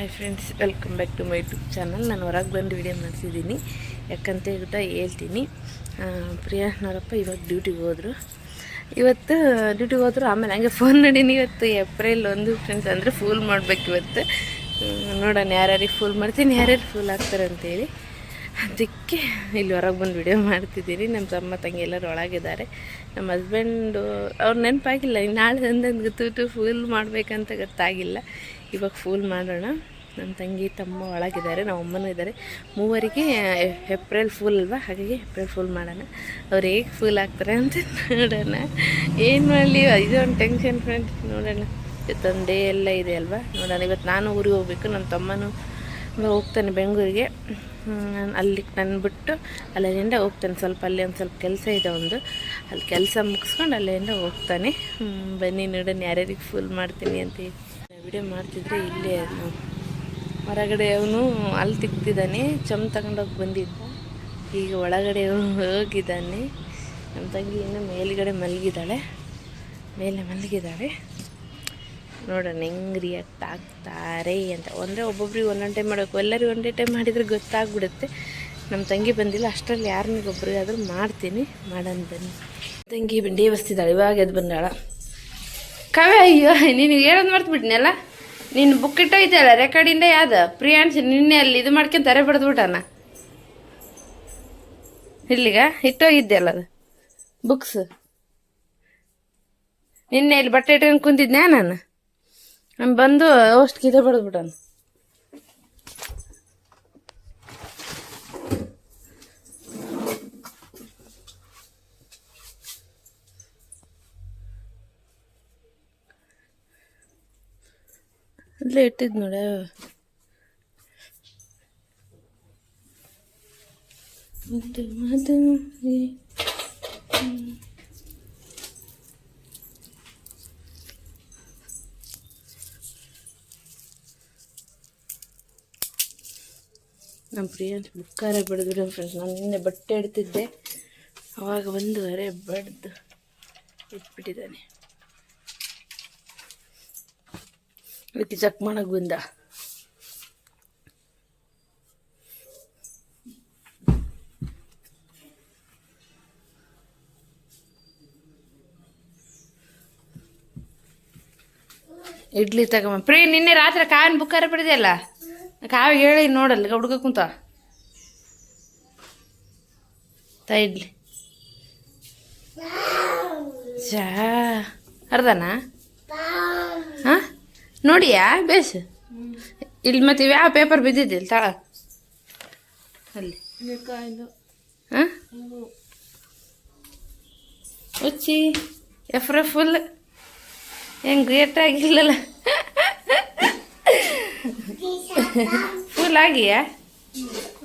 Hi friends welcome back to my YouTube channel. ನಾನು ಹೊರಗೆ ಬಂದು ವಿಡಿಯೋ ಮಾಡ್ತಿದ್ದೀನಿ. ಯಾಕಂತ ಹೇಳ್ಬಿಟ್ಟು ಹೇಳ್ತೀನಿ. ಆ, ಪ್ರಿಯಾ ನೋಡಪ್ಪ ಇವಾಗ ಡ್ಯೂಟಿಗೆ ಹೋದರು. ಇವತ್ತು ಡ್ಯೂಟಿಗೆ ಹೋದರು ಆಮೇಲೆ ಹಂಗೆ ಫೋನ್ ಮಾಡೀನಿ. ಇವತ್ತು ಏಪ್ರಿಲ್ ಒಂದು ಫ್ರೆಂಡ್ಸ್ ಅಂದರೆ ಫುಲ್ ಮಾಡಬೇಕು ಇವತ್ತು. ನೋಡೋಣ ಯಾರ್ಯಾರಿಗೆ ಫುಲ್ ಮಾಡ್ತೀನಿ ಯಾರ್ಯಾರು ಫುಲ್ ಆಗ್ತಾರೆ ಅಂತೇಳಿ. ಅದಕ್ಕೆ ಇಲ್ಲಿ ಹೊರಗೆ ಬಂದು ವಿಡಿಯೋ ಮಾಡ್ತಿದ್ದೀನಿ. ನಮ್ಮ ತಮ್ಮ ತಂಗಿ ಎಲ್ಲರೂ ಒಳಗಿದ್ದಾರೆ. ನಮ್ಮ ಹಸ್ಬೆಂಡು ಅವ್ರು ನೆನಪಾಗಿಲ್ಲ. ನಾಳೆ ಅಂದಂದು ಗೊತ್ತು ಫುಲ್ ಮಾಡಬೇಕಂತ ಗೊತ್ತಾಗಿಲ್ಲ. ಇವಾಗ ಫುಲ್ ಮಾಡೋಣ. ನಮ್ಮ ತಂಗಿ ತಮ್ಮ ಒಳಗಿದ್ದಾರೆ ನಮ್ಮ ಅಮ್ಮನೂ ಇದ್ದಾರೆ. ಮೂವರಿಗೆ ಏಪ್ರಿಲ್ ಫುಲ್ ಅಲ್ವಾ? ಹಾಗಾಗಿ ಏಪ್ರಿಲ್ ಫುಲ್ ಮಾಡೋಣ. ಅವ್ರು ಹೇಗೆ ಫುಲ್ ಆಗ್ತಾರೆ ಅಂತ ನೋಡೋಣ. ಏನು ಮಾಡಲಿ? ಇದೊಂದು ಟೆನ್ಷನ್ ಫ್ರೆಂಡ್ ನೋಡೋಣ. ಇವತ್ತೊಂದು ಡೇ ಎಲ್ಲ ಇದೆ ಅಲ್ವಾ? ನೋಡೋಣ. ಇವತ್ತು ನಾನು ಊರಿಗೆ ಹೋಗ್ಬೇಕು ನಮ್ಮ ತಮ್ಮನೂ ಹೋಗ್ತಾನೆ ಬೆಂಗಳೂರಿಗೆ. ಅಲ್ಲಿ ನನ್ನ ಬಿಟ್ಟು ಅಲ್ಲಿಂದ ಹೋಗ್ತಾನೆ. ಸ್ವಲ್ಪ ಅಲ್ಲಿ ಒಂದು ಸ್ವಲ್ಪ ಕೆಲಸ ಇದೆ ಒಂದು. ಅಲ್ಲಿ ಕೆಲಸ ಮುಗಿಸ್ಕೊಂಡು ಅಲ್ಲಿಂದ ಹೋಗ್ತಾನೆ. ಬನ್ನಿ ನೋಡೋಣ, ಯಾರ್ಯಾರಿಗೆ ಫುಲ್ ಮಾಡ್ತೀನಿ ಅಂತ ವಿಡಿಯೋ ಮಾಡ್ತಿದ್ರೆ ಇಲ್ಲೇ ಹೊರಗಡೆ ಅವನು ಅಲ್ಲಿ ತಿಕ್ತಿದ್ದಾನೆ, ಚಮ್ ತಗೊಂಡೋಗಿ ಬಂದಿದ್ದ. ಈಗ ಒಳಗಡೆ ಹೋಗಿದ್ದಾನೆ. ನಮ್ಮ ತಂಗಿ ಇನ್ನು ಮೇಲುಗಡೆ ಮಲಗಿದ್ದಾಳೆ. ಮೇಲೆ ಮಲಗಿದ್ದಾಳೆ ನೋಡೋಣ ಹೆಂಗೆ ರಿಯಾಕ್ಟ್ ಆಗ್ತಾರೆ ಅಂತ. ಅಂದರೆ ಒಬ್ಬೊಬ್ರಿಗೆ ಒಂದೊಂದು ಟೈಮ್ ಮಾಡಬೇಕು. ಎಲ್ಲರಿಗೂ ಒಂದೇ ಟೈಮ್ ಮಾಡಿದರೆ ಗೊತ್ತಾಗ್ಬಿಡುತ್ತೆ. ನಮ್ಮ ತಂಗಿ ಬಂದಿಲ್ಲ, ಅಷ್ಟರಲ್ಲಿ ಯಾರನ್ನಿಗೊಬ್ರಿಗಾದ್ರೂ ಮಾಡ್ತೀನಿ. ಮಾಡೋಣ ಬನ್ನಿ. ತಂಗಿ ಬಂಡಿ ಬಸ್ತಿದ್ದಾಳೆ ಇವಾಗ ಎದ್ದು ಬಂದಾಳ. ಕವೆ, ಅಯ್ಯೋ, ನೀನು ಹೇಳೋದು ಮರ್ತ್ಬಿಟ್ನಲ್ಲ ನೀನು ಬುಕ್ ಇಟ್ಟೋಯ್ತಲ್ಲ ರೆಕಾರ್ಡಿಂದ ಯಾವ್ದು? ಪ್ರಿಯಾಂಶ್ ನಿನ್ನೆ ಅಲ್ಲಿ ಇದು ಮಾಡ್ಕೊಂತಾರೆ ಬಡ್ದ್ಬಿಟ್ಟಾನ? ಇಲ್ಲಿಗ? ಇಟ್ಟೋಗಿದ್ದೆ ಅಲ್ಲ ಅದು. ಬುಕ್ಸ್ ನಿನ್ನೆ ಇಲ್ಲಿ ಬಟ್ಟೆ ಇಟ್ಕೊಂಡು ಕುಂತಿದ್ದೆ ನಾನು? ನಾನು ಬಂದು ಅವಷ್ಟು ಕಿದೆ ಬಡ್ದ್ಬಿಟ್ಟಾನ. ಅಲ್ಲೇ ಇಟ್ಟಿದ್ ನೋಡ. ಮತ್ತು ನಮ್ಮ ಪ್ರಿಯಾಂಶ ಬುಕ್ಕಾರ ಬಡಿದ್ರು ಫ್ರೆಂಡ್ಸ್ ನಾನು ನಿನ್ನೆ ಬಟ್ಟೆ ಇಡ್ತಿದ್ದೆ ಅವಾಗ ಒಂದುವರೆ ಬಡ್ದು ಇಟ್ಬಿಟ್ಟಿದ್ದಾನೆ. ಅದಕ್ಕೆ ಚೆಕ್ ಮಾಡಕ್ಕೆ ಬಂದ. ಇಡ್ಲಿ ತಗೊಂಬ. ಪ್ರೀ, ನಿನ್ನೆ ರಾತ್ರಿ ಕಾವಿನ ಬುಕ್ಕಾರ ಬಿಡಿದೆಯಲ್ಲ? ಕಾವಿಗೆ ಹೇಳಿ ನೋಡಲ್ಲ ಹುಡುಗ ಕುಂತ. ತ ಇಡ್ಲಿ. ಚಾ ಅರ್ಧನಾ? ಹಾಂ? ನೋಡಿಯಾ? ಬೇಸ್. ಇಲ್ಲಿ ಮತ್ತೆ ಯಾವ ಪೇಪರ್ ಬಿದ್ದಿದ್ದಿಲ್ಲ ತಳ. ಅಲ್ಲಿ. ಉಚ್ಚಿ ಎಫ್ರೆ ಫುಲ್ ಹೆಂಗೆ ಗ್ರೇಟ್ ಆಗಿಲ್ಲಲ್ಲ. ಫುಲ್ ಆಗಿಯಾ?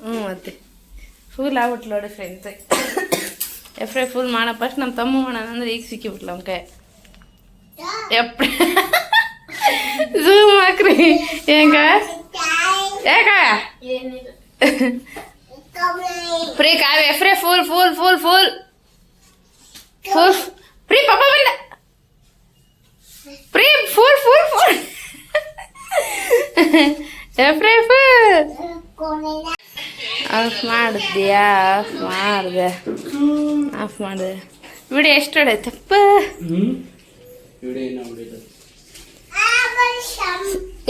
ಹ್ಞೂ ಮತ್ತೆ. ಫುಲ್ ಆಗ್ಬಿಟ್ಲು ನೋಡಿ ಫ್ರೆಂಡ್ಸ್ ಎಫ್ರೆ ಫುಲ್ ಮಾಡೋ ಫಸ್ಟ್ ನಮ್ಮ ತಮ್ಮ ಮಾಡೋಣ ಅಂದ್ರೆ ಈಗ ಸಿಕ್ಕಿಬಿಟ್ಲು ಅವನ ಕೈ. ಝೂಮ್ ಹಾಕ್ರಿ. ಹೆಂಗ? ಯಾಕ? Free Kavya, ಎಫ್ರೆ, full full full full. Full. Free ಪಾಪ ಬಂದ. Free full full full. ಎಫ್ರೆ, full. Off ಮಾಡಿದ್ಯಾ? ಆಫ್ ಮಾಡಿದೆ. ಆಫ್ ಮಾಡಿದೆ. ವಿಡಿಯೋ ಎಷ್ಟು ಹೊಡೈತಪ್ಪ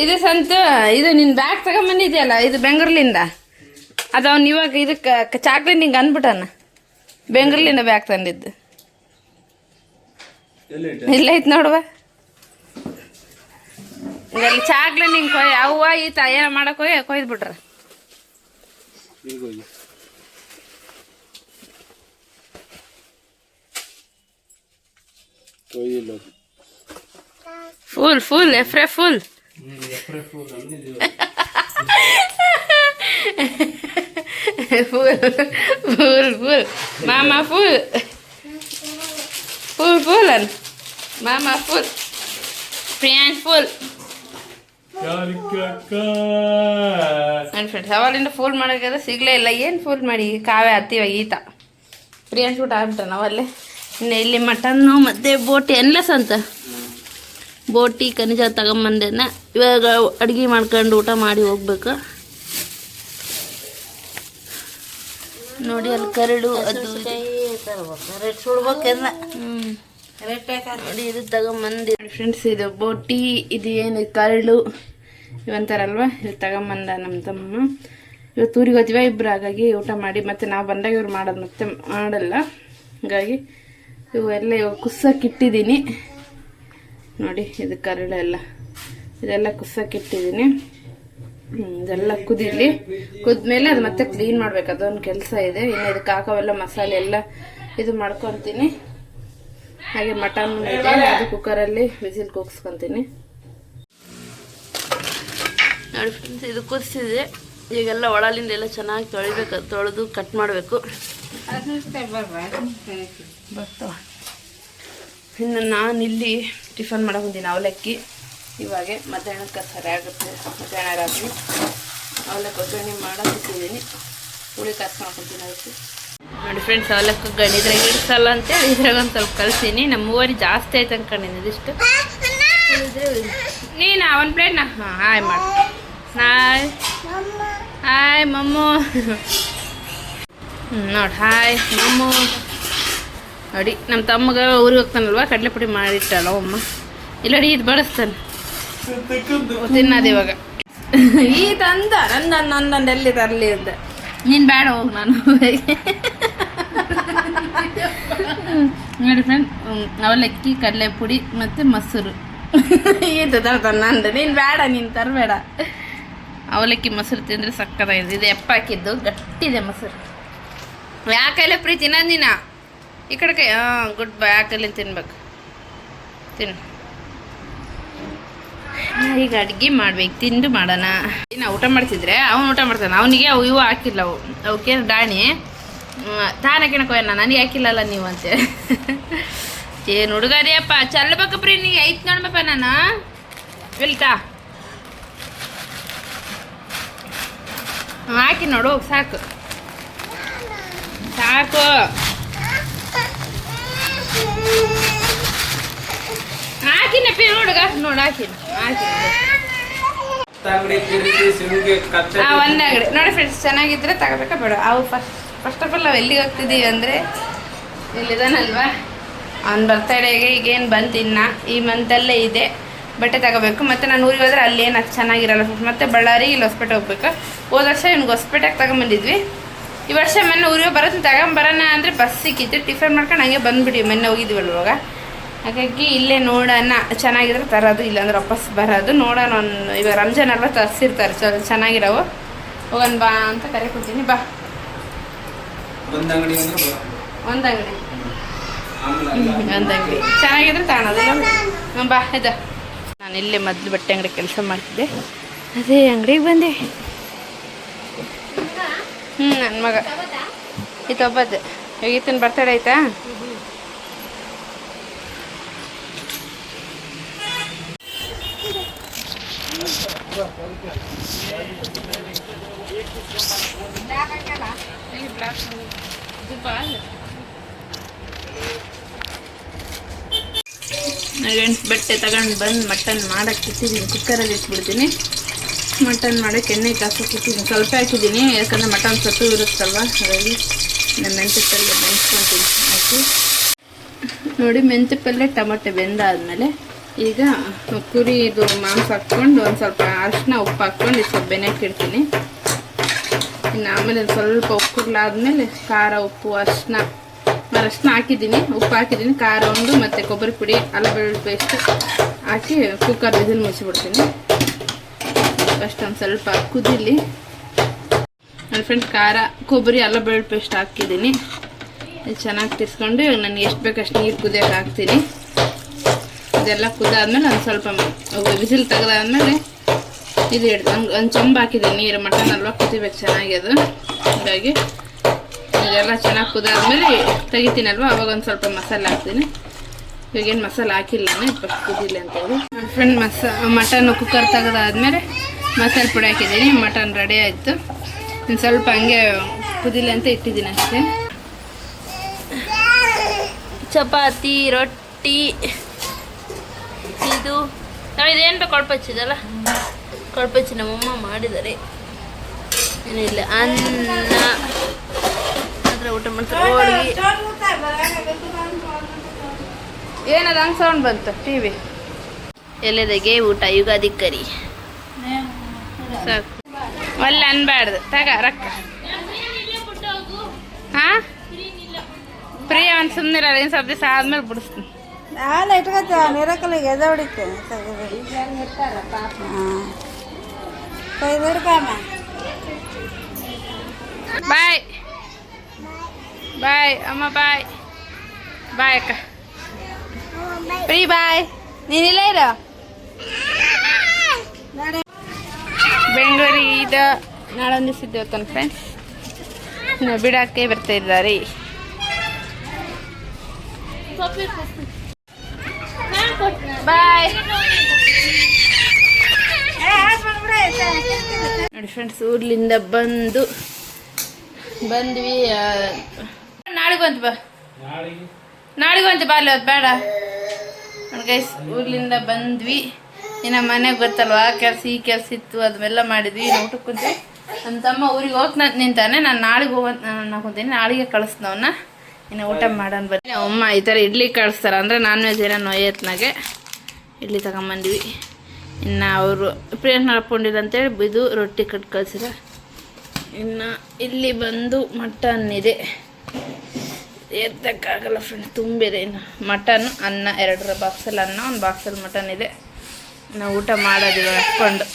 ಇದು ಸಂತ ಇದು ನಿನ್ನ ಬ್ಯಾಗ್ ತಗೊಂಬಂದಿದ್ಯಲ್ಲ ಇದು ಬೆಂಗ್ಳೂರ್ಲಿಂದ. ಅದು ಅವ್ನು ಇವಾಗ ಇದಕ್ಕೆ ಚಾಕ್ಲೇಟ್ ನಿಂಗೆ ಅಂದ್ಬಿಟ್ಟಾನ. ಬೆಂಗ್ಳೂರ್ಲಿಂದ ಬ್ಯಾಗ್ ತಂದಿದ್ದು. ಇಲ್ಲ ಐತ್ ನೋಡುವ. ಅಲ್ಲಿ ಚಾಕ್ಲೇಟ್ ನಿಂಗೆ ಕೊಯ್ ಅವ್ವ ಈ ಏನೋ ಮಾಡಕ್ ಹೋಗಿ ಕೊಯ್ದು ಬಿಟ್ರ ಫುಲ್ ಫುಲ್ ಎಫ್ರೆ ಫುಲ್ ಫುಲ್ ಫುಲ್ ಫುಲ್ ಮಾಮಾ ಫುಲ್ ಫುಲ್ ಫುಲ್ ಅನ್ ಮಾಮಾ ಫುಲ್ ಪ್ರಿಯಾನ್ ಫುಲ್ ನನ್ನ ಫ್ರೆಂಡ್ ಅವಾಗಿಂದ ಫುಲ್ ಮಾಡೋಕ್ಕಾದ್ರೆ ಸಿಗಲೇ ಇಲ್ಲ. ಏನು ಫುಲ್ ಮಾಡಿ? ಕಾವೇ ಹತ್ತಿವ ಈತ ಪ್ರಿಯಾನ್ಸ್ ಶೂಟ್ ಆಗ್ಬಿಟ್ಟ ನಾವಲ್ಲೇ. ಇನ್ನು ಇಲ್ಲಿ ಮಟನ್ನು, ಮತ್ತು ಬೋಟಿ ಎನ್ಲೆಸ್ ಅಂತ. ಬೋಟಿ, ಖನಿಜ ತಗೊಂಬಂದೇನ. ಇವಾಗ ಅಡುಗೆ ಮಾಡ್ಕೊಂಡು ಊಟ ಮಾಡಿ ಹೋಗ್ಬೇಕು. ನೋಡಿ ಅಲ್ಲಿ ಕರಡು, ಅದು ನೋಡಿ ಇದು ತಗೊಂಬಂದಿ. ಫ್ರೆಂಡ್ಸ್ ಇದು ಬೋಟಿ, ಇದು ಏನು ಕರಳು ಇವಂತಾರಲ್ವಾ? ಇದು ತಗೊಂಬಂದ ನಮ್ಮ ತಮ್ಮ ಇವತ್ತು ಊರಿಗೆ ಹೋದ್ವಿ, ಇಬ್ರು ಹಾಗಾಗಿ ಊಟ ಮಾಡಿ, ಮತ್ತೆ ನಾವು ಬಂದಾಗ ಇವ್ರು ಮಾಡೋದು ಮತ್ತೆ ಮಾಡಲ್ಲ. ಹಾಗಾಗಿ ಇವೆಲ್ಲ ಇವಾಗ ಕುಸ್ಸಕ್ಕಿಟ್ಟಿದ್ದೀನಿ ನೋಡಿ ಇದು ಕರಳೆಲ್ಲ ಇದೆಲ್ಲ ಕುಸಕ್ಕಿಟ್ಟಿದ್ದೀನಿ ಇದೆಲ್ಲ ಕುದಿಲಿ. ಕುದ್ಮೇಲೆ ಅದು ಮತ್ತೆ ಕ್ಲೀನ್ ಮಾಡ್ಬೇಕು. ಅದೊಂದು ಕೆಲಸ ಇದೆ. ಇನ್ನು ಇದಕ್ಕೆ ಹಾಕೋವೆಲ್ಲ ಮಸಾಲೆ ಎಲ್ಲ ಇದು ಮಾಡ್ಕೊತೀನಿ. ಹಾಗೆ ಮಟನ್ ಇದೆ. ಅದು ಕುಕ್ಕರಲ್ಲಿ ವಿಸಿಲ್ ಕೂಗಿಸ್ಕೊತೀನಿ. ನೋಡಿ ಫ್ರೆಂಡ್ಸ್ ಇದು ಕುದಿಸಿದೆ. ಈಗೆಲ್ಲ ಒಳಲಿಂದ ಎಲ್ಲ ಚೆನ್ನಾಗಿ ತೊಳಿಬೇಕು. ತೊಳೆದು ಕಟ್ ಮಾಡಬೇಕು. ಬರ್ತಾವ ಇನ್ನು ನಾನು ಇಲ್ಲಿ ಟಿಫನ್ ಮಾಡಕೊಂತೀನಿ ಅವಲಕ್ಕಿ. ಇವಾಗೆ ಮಧ್ಯಾಹ್ನಕ್ಕೆ ಸರಿ ಆಗುತ್ತೆ. ಮಧ್ಯಾಹ್ನ ರಾತ್ರಿ ಅವಲಕ್ಕಿ ಒಗ್ಗರಣೆ ಮಾಡಕ್ಕಿದ್ದೀನಿ ಹುಳಿ ಕಾಸ್ಕೊಂಡ್ಕೊಂತೀನಿ ಅದಕ್ಕೆ. ನೋಡಿ ಫ್ರೆಂಡ್ಸ್ ಅವಲಕ್ಕಿ ಒಗ್ಗರಣೆ. ಇದ್ರಾಗ ಇಡಿಸಲ್ಲ ಅಂತೇಳಿ ಇದ್ರಾಗ ಒಂದು ಸ್ವಲ್ಪ ಕಲ್ಸೀನಿ. ನಮ್ಮ ಮೂವರಿ ಜಾಸ್ತಿ ಆಯ್ತು ಅನ್ಕೊಂಡಿನಿ ಇದಿಷ್ಟು ನೀನಾ, ಒಂದು ಪ್ಲೇಟ್ನ ಹಾಂ, ಹಾಯ್ ಮಾಡಿ. ಹಾಯ್. ಹಾಯ್, ಮಮ್ಮು. ಹ್ಞೂ ನೋಡಿ. ಹಾಯ್, ಮಮ್ಮು. ನೋಡಿ ನಮ್ಮ ತಮ್ಮಗ ಊರಿಗೆ ಹೋಗ್ತಾನಲ್ವ ಕಡಲೆ ಪುಡಿ ಮಾಡಿಟ್ಟಲ್ಲ ಅಮ್ಮ. ಇಲ್ಲಡಿ ಇದು ಬಳಸ್ತಾನೆ ತಿನ್ನೋದು ಇವಾಗ ಈ ತಂದ ನಂದ ನನ್ನೊಂದು ಎಲ್ಲಿ ತರಲಿ ಅಂತ ನೀನು ಬೇಡ ಹೋಗಿ ನಾನು. ನೋಡಿ ಫ್ರೆಂಡ್ ಅವಲಕ್ಕಿ ಕಡಲೆ ಪುಡಿ ಮತ್ತು ಮೊಸರು. ಇದು ತರ್ತಾನೆ ನಂದು. ನೀನು ಬೇಡ ನೀನು ತರಬೇಡ. ಅವಲಕ್ಕಿ ಮೊಸರು ತಿಂದರೆ ಸಕ್ಕತ್ತಾಗಿದೆ. ಇದು ಎಪ್ಪ ಹಾಕಿದ್ದು ಗಟ್ಟಿದೆ ಮೊಸರು. ಯಾಕೆಲ್ಲ ಪ್ರೀತಿ ನಂದಿನ ಈ ಕಡೆ ಕೈ ಹಾಂ ಗುಡ್ ಬೈ ಅಲ್ಲಿ ತಿನ್ಬೇಕು. ತಿನ್ನು. ಈಗ ಅಡುಗೆ ಮಾಡ್ಬೇಕು ತಿಂದು ಮಾಡೋಣ. ಇನ್ನು ಊಟ ಮಾಡ್ತಿದ್ರೆ, ಅವನು ಊಟ ಮಾಡ್ತಾನೆ. ಅವನಿಗೆ ಅವು ಇವು ಹಾಕಿಲ್ಲ ಅವು. ಅವಕ್ಕೆ ಡಾಣಿ ತಾನೇ ಕೆಣಕೋಯ ನನಗೆ ಹಾಕಿಲ್ಲಲ್ಲ ನೀವು ಅಂತ ಏನು ಹುಡುಗರಿಯಪ್ಪ ಚಲ್ಬೇಕಪ್ರಿ ನೀ ಐತ್ ನೋಡ್ಬೇಕ ನಾನು? ಇಲ್ತಾ ಹಾಕಿ ನೋಡು ಸಾಕು. ಸಾಕು. ಹಾಕಿನಪ್ಪಿ ನೋಡುಗ ನೋಡು ಹಾಕಿನ ಹಾಕಿನ. ನೋಡಿ ಫ್ರೆಂಡ್ಸ್ ಚೆನ್ನಾಗಿದ್ರೆ ತಗೋಬೇಕಾ ಬೇಡ. ಅವು ಫಸ್ಟ್ ಫಸ್ಟ್ ಆಫ್ ಆಲ್ ನಾವು ಎಲ್ಲಿಗೆ ಹೋಗ್ತಿದ್ದೀವಿ ಅಂದರೆ ಇಲ್ಲಿದಾನಲ್ವಾ? ಅವ್ನ ಬರ್ತಡೇಗೆ ಈಗೇನು ಬಂತಿನ್ನ ಈ ಮಂತಲ್ಲೇ ಇದೆ. ಬಟ್ಟೆ ತಗೋಬೇಕು. ಮತ್ತು ನಾನು ಊರಿಗೆ ಹೋದ್ರೆ ಅಲ್ಲಿ ಏನು ಅದು ಚೆನ್ನಾಗಿರಲ್ಲ ಮತ್ತು ಬಳ್ಳಾರಿ ಇಲ್ಲಿ ಹೊಸಪೇಟೆ ಹೋಗ್ಬೇಕು? ಹೋದ ವರ್ಷ ಇವ್ನಿಗೆ ಹೊಸಪೇಟೆಗೆ ತಗೊಂಬಂದಿದ್ವಿ. ಈ ವರ್ಷ ಮೊನ್ನೆ ಊರಿಗೆ ಬರೋದು ತಗೊಂಬರೋಣ ಅಂದರೆ ಬಸ್ ಸಿಕ್ಕಿತ್ತು ಟಿಫನ್ ಮಾಡ್ಕೊಂಡು ಹಂಗೆ ಬಂದ್ಬಿಡಿ ಮೊನ್ನೆ ಹೋಗಿದ್ವಲ್ಲ ಇವಾಗ. ಹಾಗಾಗಿ ಇಲ್ಲೇ ನೋಡೋಣ ಚೆನ್ನಾಗಿದ್ರೆ ತರೋದು ಇಲ್ಲಾಂದ್ರೆ ವಾಪಸ್ ಬರೋದು ನೋಡೋಣ ಒಂದು ಇವಾಗ ರಂಜಾನ್ ಎಲ್ಲ ತರಿಸಿರ್ತಾರೆ ಚ ಚೆನ್ನಾಗಿರೋವು. ಹೋಗೋಣ ಬಾ ಅಂತ ಕರೆ ಕೊಡ್ತೀನಿ ಬಾ. ಒಂದು ಅಂಗಡಿ ಒಂದು ಅಂಗಡಿ. ಒಂದು ಅಂಗಡಿ. ಚೆನ್ನಾಗಿದ್ರೆ ತಗೊಳೋದಿಲ್ಲ ಹ್ಞೂ ಬಾ ಇದ ನಾನು ಇಲ್ಲೇ ಮೊದಲು ಬಟ್ಟೆ ಅಂಗಡಿ ಕೆಲಸ ಮಾಡ್ತಿದ್ದೆ. ಅದೇ ಅಂಗಡಿಗೆ ಬಂದೆ. ಹ್ಞೂ ನನ್ನ ಮಗ. ಈತ ಒಬ್ಬದ್ದು. ಈತನ್ ಬರ್ತಡೇ ಆಯ್ತಾ? ಫ್ರೆಂಡ್ಸ್ ಬಟ್ಟೆ ತಗೊಂಡು ಬಂದು ಮಟನ್ ಮಾಡಕ್ಕೆ ಕುಕ್ಕರ್ ಕುಕ್ಕರಲ್ಲಿ ಇಟ್ಬಿಡ್ತೀನಿ. ಮಟನ್ ಮಾಡೋಕ್ಕೆ ಎಣ್ಣೆ ಜಾಸ್ತಿ ಇಟ್ಟಿದ್ದೀನಿ ಸ್ವಲ್ಪ ಹಾಕಿದ್ದೀನಿ, ಯಾಕಂದರೆ ಮಟನ್ ಸತ್ತು ಇರುತ್ತಲ್ವ? ಹಾಗಾಗಿ ನಾನು ಮೆಂತ್ಯ ಪಲ್ಯ ಬೆಂಚ್ಕೊತೀನಿ ಹಾಕಿ ನೋಡಿ, ಮೆಂತ್ಯ ಪಲ್ಯ ಟೊಮಟೆ ಬೆಂದಾದಮೇಲೆ ಈಗ ಕುರಿ ಇದು ಮಾಂಸ ಹಾಕ್ಕೊಂಡು ಒಂದು ಸ್ವಲ್ಪ ಅರಿಶಿನ ಉಪ್ಪು ಹಾಕ್ಕೊಂಡು ಇದು ಸ್ವಲ್ಪ ಬೆನೆಕ್ಕಿಡ್ತೀನಿ ಇನ್ನು ಆಮೇಲೆ ಸ್ವಲ್ಪ ಉಕ್ಕುರ್ಲಾದ್ಮೇಲೆ ಖಾರ ಉಪ್ಪು ಅರಿಶಿನ ಅರಿಶಿನ ಹಾಕಿದ್ದೀನಿ, ಉಪ್ಪು ಹಾಕಿದ್ದೀನಿ, ಖಾರ ಒಂದು ಮತ್ತು ಕೊಬ್ಬರಿ ಪುಡಿ ಅಲ್ಲ ಬೆಳ್ಳುಳ್ಳಿ ಪೇಸ್ಟ್ ಹಾಕಿ ಕುಕ್ಕರ್ ಬಿಸಿಲು ಮುಚ್ಚಿಬಿಡ್ತೀನಿ. ಫಸ್ಟ್ ಒಂದು ಸ್ವಲ್ಪ ಕುದಿಲಿ. ನನ್ನ ಫ್ರೆಂಡ್ ಖಾರ, ಕೊಬ್ಬರಿ, ಅಲ್ಲ ಬೆಳ್ಳು ಪೇಸ್ಟ್ ಹಾಕಿದ್ದೀನಿ. ಚೆನ್ನಾಗಿ ತಿರ್ಸ್ಕೊಂಡು ನಾನು ಎಷ್ಟು ಬೇಕು ಅಷ್ಟು ನೀರು ಕುದಿಯೋಕೆ ಹಾಕ್ತೀನಿ. ಇದೆಲ್ಲ ಕುದಾದ್ಮೇಲೆ ಒಂದು ಸ್ವಲ್ಪ ಬಿಸಿಲು ತೆಗೆದಾದ್ಮೇಲೆ ಇದು ಹಿಡ್ದು ಒಂದು ಚೊಂಬು ಹಾಕಿದ್ದೀನಿ ನೀರು ಮಟನ್ ಅಲ್ವ ಕುದಿಬೇಕು ಚೆನ್ನಾಗಿ ಅದು. ಹಾಗಾಗಿ ಇದೆಲ್ಲ ಚೆನ್ನಾಗಿ ಕುದಾದ್ಮೇಲೆ ತೆಗಿತೀನಲ್ವ, ಅವಾಗ ಒಂದು ಸ್ವಲ್ಪ ಮಸಾಲೆ ಹಾಕ್ತೀನಿ. ಇವಾಗೇನು ಮಸಾಲೆ ಹಾಕಿಲ್ಲ ಫಸ್ಟ್ ಕುದಿಲ್ಲ ಅಂತ ಹೇಳಿ. ನನ್ನ ಫ್ರೆಂಡ್ ಮಸ ಮಟನ್ ಕುಕ್ಕರ್ ತೆಗೆದಾದ್ಮೇಲೆ ಮಸಾಲೆ ಪುಡಿ ಹಾಕಿದ್ದೀನಿ ಮಟನ್ ರೆಡಿ ಆಯಿತು. ಇನ್ನು ಸ್ವಲ್ಪ ಹಂಗೆ ಕುದಿಲಿ ಅಂತ ಇಟ್ಟಿದ್ದೀನಿ ಅಷ್ಟೇ. ಚಪಾತಿ ರೊಟ್ಟಿ ಇದು. ನಾವು ಇದೇನು ಕೊಳ್ಪಚ್ಚಿದಲ್ಲ? ಕೊಳ್ಪಚ್ಚಿ ನಮ್ಮಮ್ಮ ಮಾಡಿದ್ದಾರೆ. ಏನಿಲ್ಲ ಅನ್ನ. ಅದರ ಊಟ ಮಾಡ್ತಾರೆ. ಹೋಳಿಗೆ. ಏನದು ಹಂಗೆ ಸೌಂಡ್ ಬಂತು? ಟಿ ವಿ ಎಲ್ಲದಗೆ ಊಟ ಯುಗಾದಿ ಕರಿ. ಸಾಕು ಒಳ್ಳೆ ಅನ್ಬಾರ್ದು ತಗ ರೊಕ್ಕ ಹಾ ಪ್ರಿಯ ಒಂದು ಸುಮ್ಮನೆ ಇನ್ನು ಸ್ವಲ್ಪ ದಿವಸ ಆದ್ಮೇಲೆ ಬಿಡಿಸ್ತೀನಿ ಹಾಲು ಇಟ್ಕೊತ ನಿರಕಲಿಗೆ ಎದೆ ಹೊಡಿತೆ ಕೈ ಹಿಡ್ಕಮ್ಮ ಬಾಯ್ ಬಾಯ್ ಅಮ್ಮ ಬಾಯ್ ಬಾಯ್ ಅಕ್ಕ ಪ್ರೀ ಬಾಯ್ ನೀನಿಲ್ಲ ಇರೋ ಬೆಂಗಳೂರಿಗೆ ಈದ ನಾಳೊಂದು ಇದ್ದೇವೆ ಫ್ರೆಂಡ್ಸ್ ಬಿಡಕ್ಕೆ ಬರ್ತಾ ಇದ್ದಾರೆ. ಬಾಯ್ ನೋಡಿ ಫ್ರೆಂಡ್ಸ್ ಊರ್ಲಿಂದ ಬಂದು ಬಂದ್ವಿ ಆ, ನಾಳೆಗೆ ಬಂತು ಬಾ. ನಾಳೆಗೆ ನಾಳೆಗೆ ಬಂತು ಬೇಡ. ಗೈಸ್ ಊರ್ಲಿಂದ ಬಂದ್ವಿ. ಇನ್ನು ಮನೆಗೆ ಗೊತ್ತಲ್ವಾ ಕೆಲಸ ಈ ಕೆಲಸ ಇತ್ತು ಅದನ್ನೆಲ್ಲ ಮಾಡಿದ್ವಿ. ಇನ್ನು ಊಟಕ್ಕೆ ಕುಂತ್ವಿ. ನನ್ನ ತಮ್ಮ ಊರಿಗೆ ಹೋಗ್ನ ನಿಂತಾನೆ. ನಾನು ನಾಳೆಗೆ ಹೋಗ್ತ ನಾನು ಕುಂತೀನಿ ನಾಳೆಗೆ ಕಳಿಸ್ನವನ್ನ ಇನ್ನು ಊಟ ಮಾಡೋಣ ಬರ್ತೀನಿ ಅಮ್ಮ ಈ ಥರ ಇಡ್ಲಿ ಕಳಿಸ್ತಾರೆ. ಅಂದರೆ ನಾನ್ ವೆಜ್ ಏನೋ ನೋಯತ್ನಾಗೆ ಇಡ್ಲಿ ತಗೊಂಬಂದ್ವಿ. ಇನ್ನು ಅವರು ಪ್ರಿಯಾಂಕ್ ನಡ್ಕೊಂಡಿಲ್ಲ ಅಂತೇಳಿ ಇದು ರೊಟ್ಟಿ ಕಟ್ ಕಳ್ಸಿರ ಇನ್ನು ಇಲ್ಲಿ ಬಂದು ಮಟನ್ ಇದೆ. ಎತ್ತಕ್ಕಾಗಲ್ಲ ಫ್ರೆಂಡ್ ತುಂಬಿದೆ ಇನ್ನು. ಮಟನ್, ಅನ್ನ ಎರಡರ ಬಾಕ್ಸಲ್ಲಿ ಅನ್ನ, ಒಂದು ಬಾಕ್ಸಲ್ಲಿ ಮಟನ್ ಇದೆ. ನಾವು ಊಟ ಮಾಡೋದಿವ ಅಷ್ಟೊಂದು